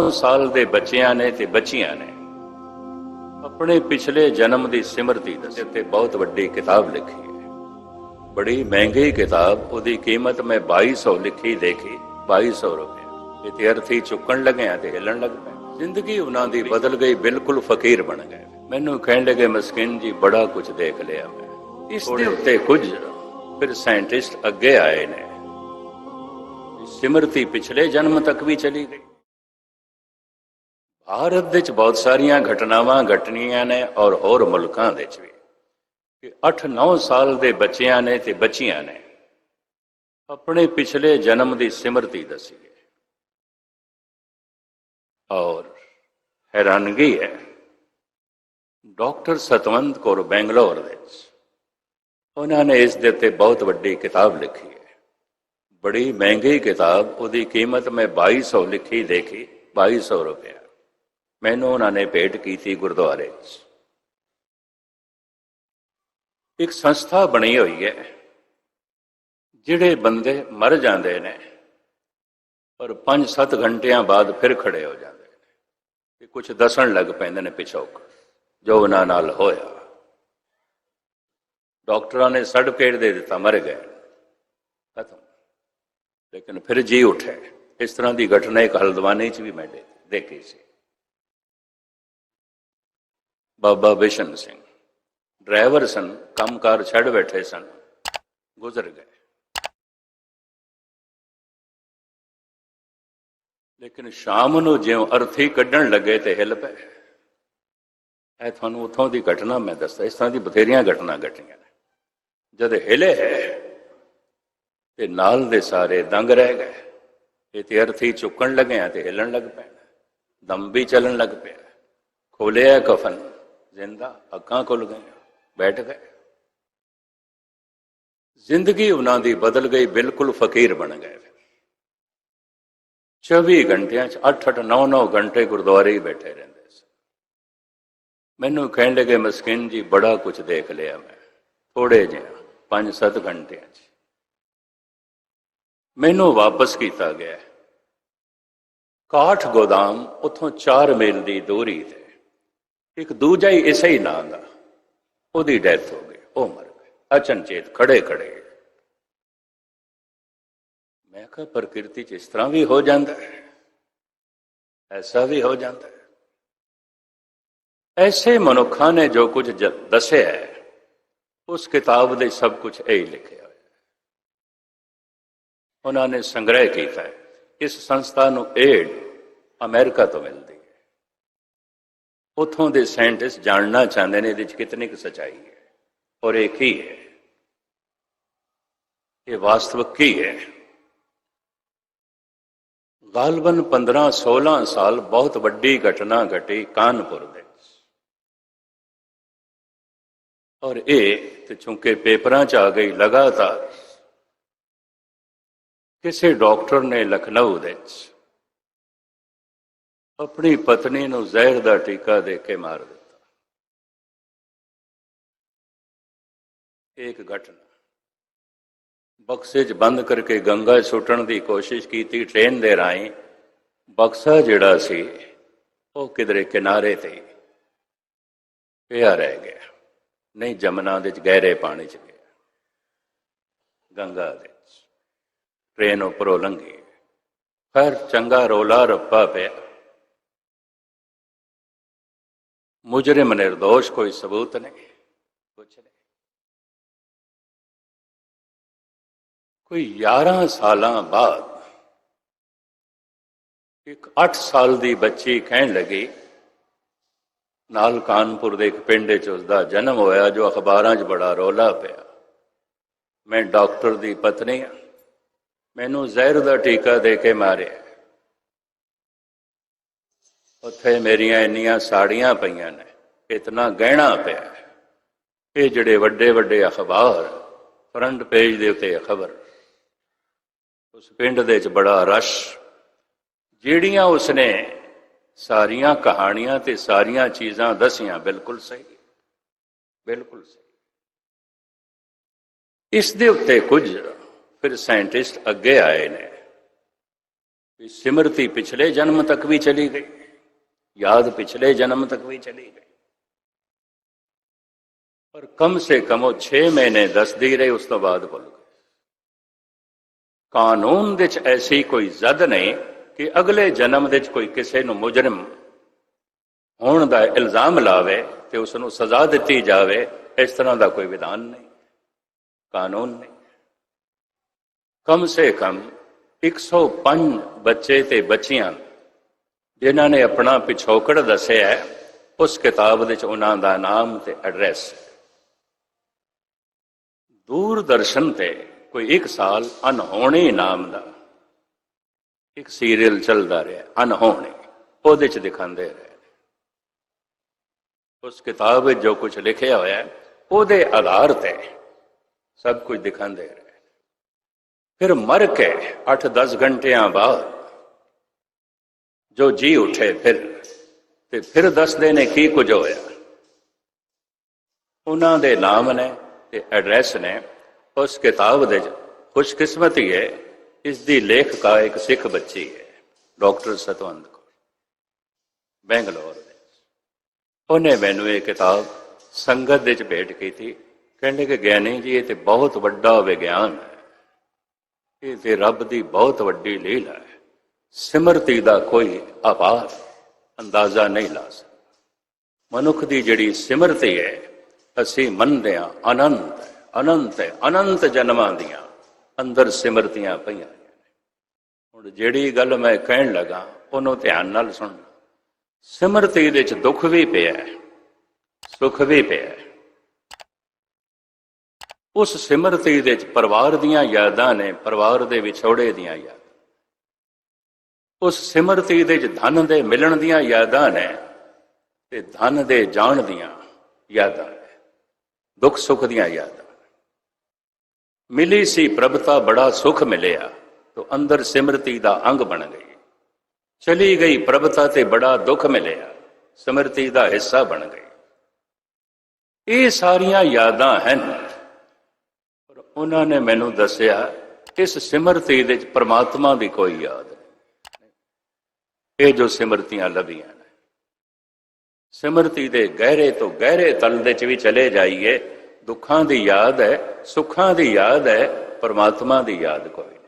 9 ਸਾਲ ਦੇ ਬੱਚਿਆਂ ਨੇ ਤੇ ਬੱਚੀਆਂ ਨੇ ਆਪਣੇ ਪਿਛਲੇ ਜਨਮ ਦੀ ਸਿਮਰਤੀ ਦੱਸੇ ਤੇ ਬਹੁਤ ਵੱਡੀ ਕਿਤਾਬ ਲਿਖੀ ਹੈ। ਬੜੀ ਮਹਿੰਗੀ ਕਿਤਾਬ ਉਹਦੀ ਕੀਮਤ ਮੈਂ 2200 ਲਿਖੀ ਦੇਖੀ 2200 ਰੁਪਏ। ਇਹ ਤੇ ਅਰਥੀ ਚੁੱਕਣ ਲੱਗਿਆ ਤੇ ਹਿੱਲਣ ਲੱਗ ਪਏ। ਜ਼ਿੰਦਗੀ ਉਹਨਾਂ ਦੀ ਬਦਲ ਗਈ ਬਿਲਕੁਲ ਫਕੀਰ ਬਣ ਗਏ। ਮੈਨੂੰ ਕਹਿਣ ਲੱਗੇ ਮਸਕਿਨ ਜੀ ਬੜਾ ਕੁਝ ਦੇਖ ਲਿਆ ਮੈਂ। ਇਸ ਦੇ ਉੱਤੇ ਕੁਝ ਫਿਰ ਸਾਇੰਟਿਸਟ ਅੱਗੇ ਆਏ ਨੇ। ਸਿਮਰਤੀ ਪਿਛਲੇ ਜਨਮ ਤੱਕ ਵੀ ਚਲੀ ਗਈ। ਭਾਰਤ ਵਿੱਚ ਬਹੁਤ ਸਾਰੀਆਂ ਘਟਨਾਵਾਂ ਘਟਣੀਆਂ ਨੇ ਔਰ ਹੋਰ ਮੁਲਕਾਂ ਦੇ ਵਿੱਚ ਵੀ। ਕਿ 8-9 ਸਾਲ ਦੇ ਬੱਚਿਆਂ ਨੇ ਤੇ ਬੱਚੀਆਂ ਨੇ ਆਪਣੇ ਪਿਛਲੇ ਜਨਮ ਦੀ ਸਿਮਰਤੀ ਦੱਸੀ ਹੈ। ਔਰ ਹੈਰਾਨਗੀ ਹੈ, ਡਾਕਟਰ ਸਤਵੰਤ ਕੌਰ ਬੈਂਗਲੌਰ ਦੇ ਉਹਨਾਂ ਨੇ ਇਸ ਦੇ ਉੱਤੇ ਬਹੁਤ ਵੱਡੀ ਕਿਤਾਬ ਲਿਖੀ ਹੈ। ਬੜੀ ਮਹਿੰਗੀ ਕਿਤਾਬ, ਉਹਦੀ ਕੀਮਤ ਮੈਂ 2200 ਲਿਖੀ ਦੇਖੀ 2200 ਰੁਪਏ ਮੈਨੂੰ ਉਹਨਾਂ ਨੇ ਭੇਟ ਕੀਤੀ ਗੁਰਦੁਆਰੇ। 'ਚ ਇੱਕ ਸੰਸਥਾ ਬਣੀ ਹੋਈ ਹੈ, ਜਿਹੜੇ ਬੰਦੇ ਮਰ ਜਾਂਦੇ ਨੇ, ਪਰ 5-7 ਘੰਟਿਆਂ ਬਾਅਦ ਫਿਰ ਖੜੇ ਹੋ ਜਾਂਦੇ ਨੇ ਤੇ ਕੁਝ ਦੱਸਣ ਲੱਗ ਪੈਂਦੇ ਨੇ ਪਿਛੋਕ ਜੋ ਉਹਨਾਂ ਨਾਲ ਹੋਇਆ। ਡਾਕਟਰਾਂ ਨੇ ਸਰਟੀਫਿਕੇਟ ਦੇ ਦਿੱਤਾ, ਮਰ ਗਏ। ਖਤਮ। ਲੇਕਿਨ ਫਿਰ ਜੀ ਉੱਠੇ। ਇਸ ਤਰ੍ਹਾਂ ਦੀ ਘਟਨਾ ਇੱਕ ਹਲਦਵਾਨੀ 'ਚ ਵੀ ਮੈਂ ਦੇਖੀ ਸੀ। ਬਾਬਾ ਬਿਸ਼ਨ ਸਿੰਘ। ਡਰਾਈਵਰ ਸਨ, ਕੰਮਕਾਰ ਛੱਡ ਬੈਠੇ ਸਨ। ਗੁਜ਼ਰ ਗਏ। ਲੇਕਿਨ ਸ਼ਾਮ ਨੂੰ ਜਿਉਂ ਅਰਥੀ ਕੱਢਣ ਲੱਗੇ ਤੇ ਹਿੱਲ ਪਏ। ਇਹ ਤੁਹਾਨੂੰ ਉਥੋਂ ਦੀ ਘਟਨਾ ਮੈਂ ਦੱਸਦਾ ਇਸ ਤਰ੍ਹਾਂ ਦੀ ਬਥੇਰੀਆਂ ਘਟਨਾ ਘਟੀਆਂ ਨੇ। ਜਦ ਹਿਲੇ ਤੇ ਨਾਲ ਦੇ ਸਾਰੇ ਦੰਗ ਰਹਿ ਗਏ। ਇਹ ਤੇ ਅਰਥੀ ਚੁੱਕਣ ਲੱਗੇ ਤੇ ਹਿੱਲਣ ਲੱਗ ਪਏ ਦਮ ਵੀ ਚੱਲਣ ਲੱਗ ਪਿਆ। ਖੋਲਿਆ ਕਫਨ। ਜ਼ਿੰਦਾ ਅੱਖਾਂ ਖੁੱਲ ਗਈਆਂ, ਬੈਠ ਗਏ। ਜ਼ਿੰਦਗੀ ਉਹਨਾਂ ਦੀ ਬਦਲ ਗਈ, ਬਿਲਕੁਲ ਫਕੀਰ ਬਣ ਗਏ। 24 ਘੰਟਿਆਂ ਚ 8-8 9-9 ਘੰਟੇ ਗੁਰਦੁਆਰੇ ਹੀ ਬੈਠੇ ਰਹਿੰਦੇ ਸੀ। ਮੈਨੂੰ ਕਹਿਣ ਲੱਗੇ, ਮਸਕਿਨ ਜੀ, ਬੜਾ ਕੁਝ ਦੇਖ ਲਿਆ ਮੈਂ ਥੋੜੇ ਜਿਹਾ 5-7 ਘੰਟਿਆਂ ਚ। ਮੈਨੂੰ ਵਾਪਸ ਕੀਤਾ ਗਿਆ। ਕਾਠ ਗੋਦਾਮ ਉਥੋਂ 4 ਮੀਲ ਦੀ ਦੂਰੀ ਤੇ ਇੱਕ ਦੂਜਾ ਹੀ ਇਸੇ ਹੀ ਨਾਂ ਦਾ। ਉਹਦੀ ਡੈਥ ਹੋ ਗਈ, ਉਹ ਮਰ ਗਿਆ ਅਚਨਚੇਤ ਖੜੇ ਖੜੇ। ਮੈਂ ਕਿਹਾ, ਪ੍ਰਕਿਰਤੀ ਚ ਇਸ ਤਰ੍ਹਾਂ ਵੀ ਹੋ ਜਾਂਦਾ ਹੈ। ਐਸਾ ਵੀ ਹੋ ਜਾਂਦਾ ਹੈ। ਐਸੇ ਮਨੁੱਖਾਂ ਨੇ ਜੋ ਕੁਝ ਦੱਸਿਆ ਹੈ, ਉਸ ਕਿਤਾਬ ਦੇ ਸਭ ਕੁਝ ਇਹ ਹੀ ਲਿਖਿਆ ਹੋਇਆ ਉਹਨਾਂ ਨੇ ਸੰਗ੍ਰਹਿ ਕੀਤਾ ਹੈ, ਇਸ ਸੰਸਥਾ ਨੂੰ ਏਡ ਅਮਰੀਕਾ ਤੋਂ ਮਿਲਦੀ ਉਥੋਂ ਦੇ ਸਾਇੰਟਿਸਟ ਜਾਣਨਾ ਚਾਹੁੰਦੇ ਨੇ ਇਹਦੇ ਵਿੱਚ ਕਿਤਨੀ ਕੁ ਸਚਾਈ ਹੈ। ਔਰ ਇਹ ਕੀ ਹੈ? ਇਹ ਵਾਸਤਵਿਕ ਕੀ ਹੈ? ਗਾਲਬਨ 15-16 ਸਾਲ ਬਹੁਤ ਵੱਡੀ ਘਟਨਾ ਘਟੀ ਕਾਨਪੁਰ ਦੇ ਵਿੱਚ। ਔਰ ਇਹ ਤੇ ਚੁੰਕੇ ਪੇਪਰਾਂ 'ਚ ਆ ਗਈ ਲਗਾਤਾਰ। ਕਿਸੇ ਡਾਕਟਰ ਨੇ ਲਖਨਊ ਦੇ ਵਿੱਚ ਆਪਣੀ ਪਤਨੀ ਨੂੰ ਜ਼ਹਿਰ ਦਾ ਟੀਕਾ ਦੇ ਕੇ ਮਾਰ ਦਿੱਤਾ। ਇੱਕ ਘਟਨਾ। ਬਕਸੇ 'ਚ ਬੰਦ ਕਰਕੇ ਗੰਗਾ ਸੁੱਟਣ ਦੀ ਕੋਸ਼ਿਸ਼ ਕੀਤੀ, ਟ੍ਰੇਨ ਦੇ ਰਾਹੀਂ। ਬਕਸਾ ਜਿਹੜਾ ਸੀ, ਉਹ ਕਿਧਰੇ ਕਿਨਾਰੇ ਤੇ ਪਿਆ ਰਹਿ ਗਿਆ। ਨਹੀਂ, ਜਮਨਾ ਦੇ 'ਚ, ਗਹਿਰੇ ਪਾਣੀ 'ਚ ਗਿਆ। ਗੰਗਾ ਦੇ 'ਚ। ਟ੍ਰੇਨ ਉੱਪਰੋਂ ਲੰਘੀ। ਫਿਰ ਚੰਗਾ ਰੋਲਾ ਰੱਪਾ ਪਿਆ। ਮੁਜਰਮ ਨਿਰਦੋਸ਼ ਕੋਈ ਸਬੂਤ ਨਹੀਂ, ਕੁਛ ਨਹੀਂ। ਕੋਈ 11 ਸਾਲਾਂ ਬਾਅਦ ਇੱਕ 8 ਸਾਲ ਦੀ ਬੱਚੀ ਕਹਿਣ ਲੱਗੀ, ਨਾਲ ਕਾਨਪੁਰ ਦੇ ਇੱਕ ਪਿੰਡ 'ਚ ਉਸ ਦਾ ਜਨਮ ਹੋਇਆ, ਜੋ ਅਖਬਾਰਾਂ 'ਚ ਬੜਾ ਰੌਲਾ ਪਿਆ। ਮੈਂ ਡਾਕਟਰ ਦੀ ਪਤਨੀ ਹਾਂ। ਮੈਨੂੰ ਜ਼ਹਿਰ ਦਾ ਟੀਕਾ ਦੇ ਕੇ ਮਾਰਿਆ। ਉੱਥੇ ਮੇਰੀਆਂ ਇੰਨੀਆਂ ਸਾੜੀਆਂ ਪਈਆਂ ਨੇ, ਇਤਨਾ ਗਹਿਣਾ ਪਿਆ ਇਹ ਜਿਹੜੇ ਵੱਡੇ ਵੱਡੇ ਅਖਬਾਰ ਫਰੰਟ ਪੇਜ ਦੇ ਉੱਤੇ ਖਬਰ ਉਸ ਪਿੰਡ ਦੇ ਵਿੱਚ ਬੜਾ ਰਸ਼। ਜਿਹੜੀਆਂ ਉਸਨੇ ਸਾਰੀਆਂ ਕਹਾਣੀਆਂ ਤੇ ਸਾਰੀਆਂ ਚੀਜ਼ਾਂ ਦਸੀਆਂ, ਬਿਲਕੁਲ ਸਹੀ ਬਿਲਕੁਲ ਸਹੀ। ਇਸ ਦੇ ਉੱਤੇ ਕੁਝ ਫਿਰ ਸਾਇੰਟਿਸਟ ਅੱਗੇ ਆਏ ਨੇ ਸਿਮਰਤੀ ਪਿਛਲੇ ਜਨਮ ਤੱਕ ਵੀ ਚਲੀ ਗਈ। ਯਾਦ ਪਿਛਲੇ ਜਨਮ ਤੱਕ ਵੀ ਚਲੀ ਗਈ। ਪਰ ਕਮ ਸੇ ਕਮ ਉਹ 6 ਮਹੀਨੇ ਦੱਸਦੀ ਰਹੀ, ਉਸ ਤੋਂ ਬਾਅਦ ਭੁੱਲ ਗਏ ਕਾਨੂੰਨ ਵਿੱਚ ਐਸੀ ਕੋਈ ਜ਼ਦ ਨਹੀਂ ਕਿ ਅਗਲੇ ਜਨਮ ਵਿੱਚ ਕੋਈ ਕਿਸੇ ਨੂੰ ਮੁਜਰਮ ਹੋਣ ਦਾ ਇਲਜ਼ਾਮ ਲਾਵੇ ਤੇ ਉਸ ਨੂੰ ਸਜ਼ਾ ਦਿੱਤੀ ਜਾਵੇ, ਇਸ ਤਰ੍ਹਾਂ ਦਾ ਕੋਈ ਵਿਧਾਨ ਨਹੀਂ, ਕਾਨੂੰਨ ਨਹੀਂ। ਕਮ ਸੇ ਕਮ 105 ਬੱਚੇ ਤੇ ਬੱਚੀਆਂ ਜਿਨ੍ਹਾਂ ਨੇ ਆਪਣਾ ਪਿਛੋਕੜ ਦੱਸਿਆ ਹੈ, ਉਸ ਕਿਤਾਬ ਵਿੱਚ ਉਹਨਾਂ ਦਾ ਨਾਮ ਤੇ ਐਡਰੈਸ ਦੂਰਦਰਸ਼ਨ ਤੇ ਕੋਈ ਇੱਕ ਸਾਲ ਅਨਹੋਣੀ ਨਾਮ ਦਾ ਇੱਕ ਸੀਰੀਅਲ ਚੱਲਦਾ ਰਿਹਾ ਅਨਹੋਣੀ ਉਹਦੇ ਚ ਦਿਖਾਉਂਦੇ ਰਹੇ। ਉਸ ਕਿਤਾਬ ਵਿੱਚ ਜੋ ਕੁਝ ਲਿਖਿਆ ਹੋਇਆ ਹੈ ਉਹਦੇ ਆਧਾਰ ਤੇ ਸਭ ਕੁਝ ਦਿਖਾਉਂਦੇ ਰਹੇ। ਫਿਰ ਮਰ ਕੇ 8-10 ਘੰਟਿਆਂ ਬਾਅਦ ਜੋ ਜੀ ਉਠੇ ਫਿਰ, ਤੇ ਫਿਰ ਦੱਸਦੇ ਨੇ ਕੀ ਕੁਝ ਹੋਇਆ। ਉਹਨਾਂ ਦੇ ਨਾਮ ਨੇ ਤੇ ਐਡਰੈਸ ਨੇ, ਉਸ ਕਿਤਾਬ ਦੇ ਖੁਸ਼ਕਿਸਮਤੀ ਹੈ ਇਸ ਦੀ ਲੇਖਕਾ ਇੱਕ ਸਿੱਖ ਬੱਚੀ ਹੈ, ਡਾਕਟਰ ਸਤਵੰਤ ਕੌਰ, ਬੈਂਗਲੌਰ ਦੇ ਉਹਨੇ ਮੈਨੂੰ ਇਹ ਕਿਤਾਬ ਸੰਗਤ ਦੇ ਚ ਭੇਟ ਕੀਤੀ, ਕਹਿੰਦੇ ਕਿ ਗਿਆਨੀ ਜੀ, ਇਹ ਤੇ ਬਹੁਤ ਵੱਡਾ ਵਿਗਿਆਨ ਹੈ। ਇਹ ਤੇ ਰੱਬ ਦੀ ਬਹੁਤ ਵੱਡੀ ਲੀਲਾ ਹੈ। ਸਿਮਰਤੀ ਦਾ ਕੋਈ ਆਭਾਰ ਅੰਦਾਜ਼ਾ ਨਹੀਂ ਲਾ ਸਕਦਾ। ਮਨੁੱਖ ਦੀ ਜਿਹੜੀ ਸਿਮਰਤੀ ਹੈ, ਅਸੀਂ ਮੰਨਦੇ ਹਾਂ ਅਨੰਤ ਅਨੰਤ ਅਨੰਤ ਜਨਮਾਂ ਦੀਆਂ ਅੰਦਰ ਸਿਮਰਤੀਆਂ ਪਈਆਂ ਹੁਣ ਜਿਹੜੀ ਗੱਲ ਮੈਂ ਕਹਿਣ ਲੱਗਾ, ਉਹਨੂੰ ਧਿਆਨ ਨਾਲ ਸੁਣ। ਸਿਮਰਤੀ ਦੇ ਵਿੱਚ ਦੁੱਖ ਵੀ ਪਿਆ ਹੈ, ਸੁੱਖ ਵੀ ਪਿਆ ਹੈ। ਉਸ ਸਿਮਰਤੀ ਦੇ ਵਿੱਚ ਪਰਿਵਾਰ ਦੀਆਂ ਯਾਦਾਂ ਨੇ, ਪਰਿਵਾਰ ਦੇ ਵਿਛੋੜੇ ਦੀਆਂ ਯਾਦਾਂ। ਉਸ ਸਿਮਰਤੀ ਦੇ ਵਿੱਚ ਧਨ ਦੇ ਮਿਲਣ ਦੀਆਂ ਯਾਦਾਂ ਨੇ ਤੇ ਧਨ ਦੇ ਜਾਣ ਦੀਆਂ ਯਾਦਾਂ ਨੇ, ਦੁੱਖ ਸੁੱਖ ਦੀਆਂ ਯਾਦਾਂ ਮਿਲੀ ਸੀ ਪ੍ਰਭਤਾ ਬੜਾ ਸੁਖ ਮਿਲਿਆ, ਤੋ ਅੰਦਰ ਸਿਮਰਤੀ ਦਾ ਅੰਗ ਬਣ ਗਈ। ਚਲੀ ਗਈ ਪ੍ਰਭਤਾ ਤੇ ਬੜਾ ਦੁੱਖ ਮਿਲਿਆ, ਸਿਮਰਤੀ ਦਾ ਹਿੱਸਾ ਬਣ ਗਈ। ਇਹ ਸਾਰੀਆਂ ਯਾਦਾਂ ਹਨ, ਪਰ ਉਹਨਾਂ ਨੇ ਮੈਨੂੰ ਦੱਸਿਆ, ਇਸ ਸਿਮਰਤੀ ਦੇ ਵਿੱਚ ਪ੍ਰਮਾਤਮਾ ਦੀ ਕੋਈ ਯਾਦ ਨਹੀਂ। ਇਹ ਜੋ ਸਿਮਰਤੀਆਂ ਲੱਭੀਆਂ ਨੇ। ਸਿਮਰਤੀ ਦੇ ਗਹਿਰੇ ਤੋਂ ਗਹਿਰੇ ਤਲ ਦੇ ਚ ਵੀ ਚਲੇ ਜਾਈਏ, ਦੁੱਖਾਂ ਦੀ ਯਾਦ ਹੈ, ਸੁੱਖਾਂ ਦੀ ਯਾਦ ਹੈ, ਪਰਮਾਤਮਾ ਦੀ ਯਾਦ ਕੋਈ